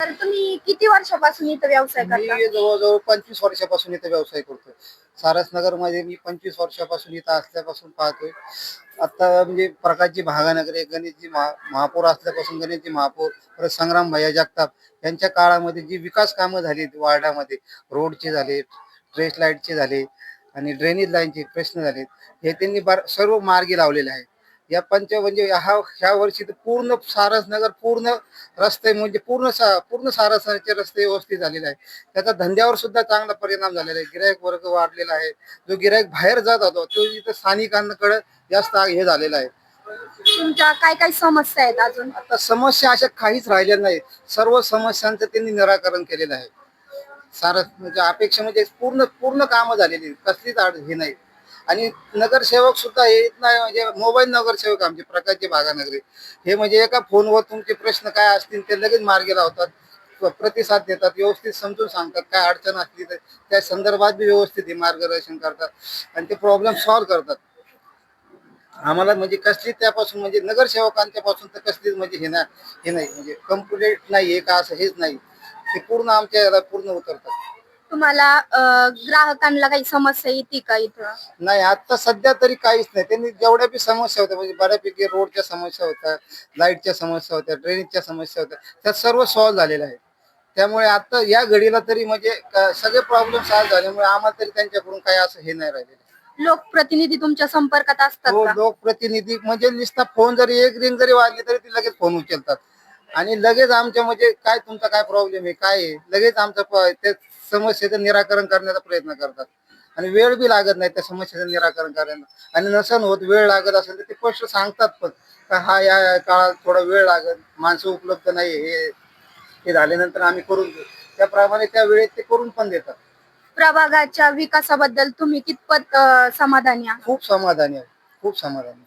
तर तुम्ही किती वर्षापासून इथं व्यवसाय मी करता? जवळजवळ पंचवीस वर्षापासून इथं व्यवसाय करतोय. सारसनगरमध्ये मी पंचवीस वर्षापासून इथं असल्यापासून पाहतोय. आता म्हणजे प्रकाशजी भागानगरे गणेशजी महा महापौर असल्यापासून गणेशजी महापौर परत संग्राम भैया जगताप यांच्या काळामध्ये जी विकास कामं झाली वार्डामध्ये रोडचे झाले ट्रेस लाईटचे झाले आणि ड्रेनेज लाईनचे प्रश्न झाले हे त्यांनी सर्व मार्गी लावलेले आहे या पंच म्हणजे हा ह्या वर्षी तर पूर्ण सारसनगर पूर्ण रस्ते म्हणजे पूर्ण सा पूर्ण सारसनगरचे रस्ते व्यवस्थित झालेले आहे त्याचा धंद्यावर सुद्धा चांगला परिणाम झालेला आहे. गिरायक वर्ग वाढलेला आहे. जो गिरायक बाहेर जात होता तो इथं स्थानिकांकडे जास्त हे झालेला आहे. तुमच्या काय काय समस्या आहेत अजून? आता समस्या अशा काहीच राहिल्या नाही सर्व समस्यांचं त्यांनी निराकरण केलेलं आहे. सारस म्हणजे अपेक्षा म्हणजे पूर्ण पूर्ण कामं झालेली. कसलीच आड हे नाही. आणि नगरसेवक सुद्धा हे येत नाही म्हणजे मोबाईल नगरसेवक आमचे प्रकारचे भागानगरी. हे म्हणजे एका फोनवर तुमचे प्रश्न काय असतील ते लगेच मार्गी लावतात प्रतिसाद देतात व्यवस्थित समजून सांगतात काय अडचण असली तर त्या संदर्भात बी व्यवस्थित हे मार्गदर्शन करतात आणि ते प्रॉब्लेम सॉल्व्ह करतात. आम्हाला म्हणजे कसली त्यापासून म्हणजे नगरसेवकांच्या पासून तर कसलीच म्हणजे हे नाही हे नाही म्हणजे कंप्लेंट नाही आहे का असं हेच नाही. ते पूर्ण आमच्या याला पूर्ण उतरतात. तुम्हाला अं, ग्राहकांना काही समस्या येते का इथं? नाही आता सध्या तरी काहीच नाही. त्यांनी जेवढ्या बी समस्या होत्या म्हणजे बऱ्यापैकी रोडच्या समस्या होत्या लाईटच्या समस्या होत्या ड्रेनेजच्या समस्या होत्या त्या सर्व सॉल्व्ह झालेल्या आहेत. त्यामुळे आता या घडीला तरी म्हणजे सगळे प्रॉब्लेम सॉल्व्ह झाल्यामुळे आम्हाला तरी त्यांच्याकडून काही असं हे नाही राहिलेलं लोकप्रतिनिधी तुमच्या संपर्कात असतात हो का? लोकप्रतिनिधी म्हणजे नुसता फोन जरी एक रिंग जरी वाजली तरी ती लगेच फोन उचलतात. आणि लगेच आमच्या म्हणजे काय तुमचा काय प्रॉब्लेम आहे? काय आहे? लगेच आमचं त्या समस्येचं निराकरण करण्याचा प्रयत्न करतात. आणि वेळ बी लागत नाही त्या समस्येचं निराकरण करायला आणि नसन होत वेळ लागत असेल तर ते स्पष्ट सांगतात पण. का हा या या काळात थोडा वेळ लागत माणसं उपलब्ध नाही हे हे झाल्यानंतर आम्ही करून देऊ. त्याप्रमाणे त्या वेळेत ते करून पण देतात. प्रभागाच्या विकासाबद्दल तुम्ही कितपत अं, समाधानी आहात? खूप समाधानी आहे खूप समाधानी आहे.